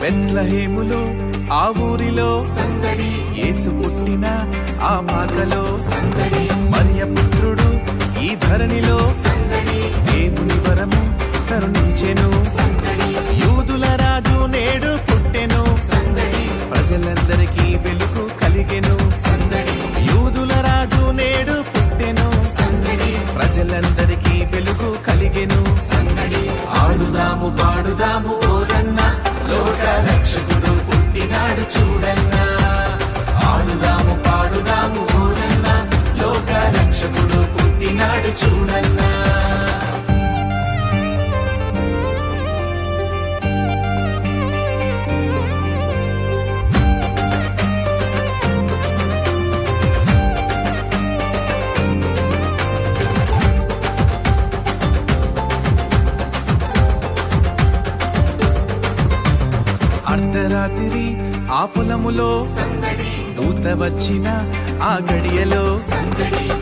బెత్లహేములో ఆ ఊరిలో సందడి యేసు పుట్టిన ఆ పాకలో సందడి. మరియ పుత్రుడు ఈ ధరణిలో సందడి. దేవుని వరము కరుణించెను. అర్ధరాత్రి ఆ పొలములో దూత వచ్చిన ఆ గడియలో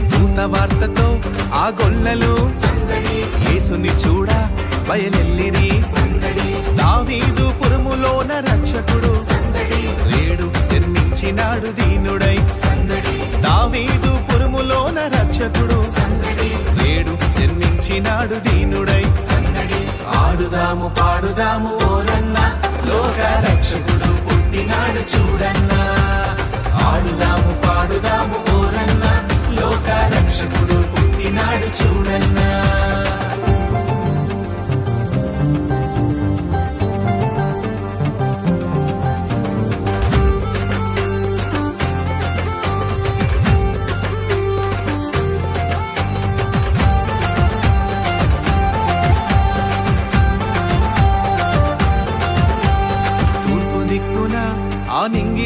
దూత వార్తతో ఆ గొల్లలో యేసుని చూడ బయలెల్లిరి. దావీదు పురములోన రక్షకుడు. రేడు జన్మించినాడు దీనుడై. దావీదు పురములోన రక్షకుడు. రేడు జన్మించినాడు దీనుడై. ఆడుదాము పాడుదాము ఓరన్న. లోక రక్షకుడు పుట్టినాడు చూడన్నా.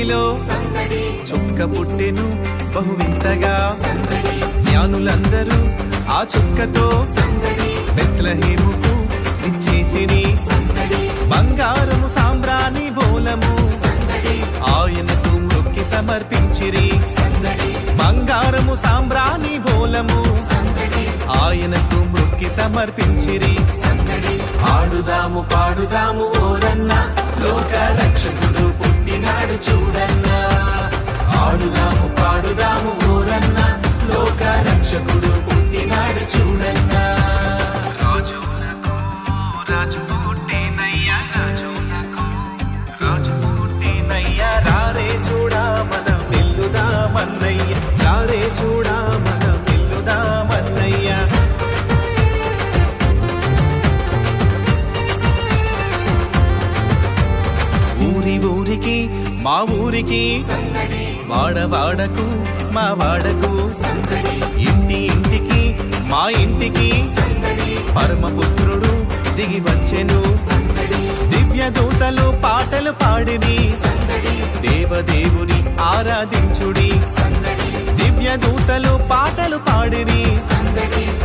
ఆ నింగిలో సందడి చుక్క పుట్టెను బహు వింతగా సందడి జ్ఞానులందరూ ఆ చుక్కతో బెత్లహేముకు ఇచ్చేసిరి బంగారము సాంబ్రాణి బోలము ఆయనకు మొక్కి సమర్పించిరి. బంగారము సాంబ్రాణి బోలము ఆయనకు మొక్కి సమర్పించిరి. ఆడుదాము పాడుదాము ఓరన్న రక్షకుడు పుట్టినాడు చూడన్నా. రాజులకు రాజు పుట్టినయ్యా రాజులకు రాజు పుట్టినయ్యా రారే చూడా మనం నిల్లుదామన్నయ్య రారే చూడా మనం నిల్లుదామన్నయ్యా ఊరి ఊరికి మా ఊరికి వాడ వాడకు మా వాడకు ఇంటి ఇంటికి మా ఇంటికి పరమపుత్రుడు దిగి వచ్చెను దివ్య దూతలు పాటలు పాడిని దేవదేవుని ఆరాధించుడి దివ్య దూతలు పాటలు పాడిని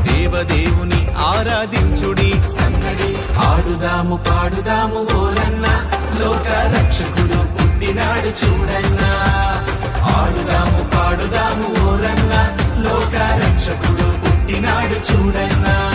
దేవదేవుని ఆరాధించుడి ఆడుదాము పాడుదాము ఓరన్న. లోక రక్షకుడు పుట్టినాడు చూడన్నా. చూడన్నా.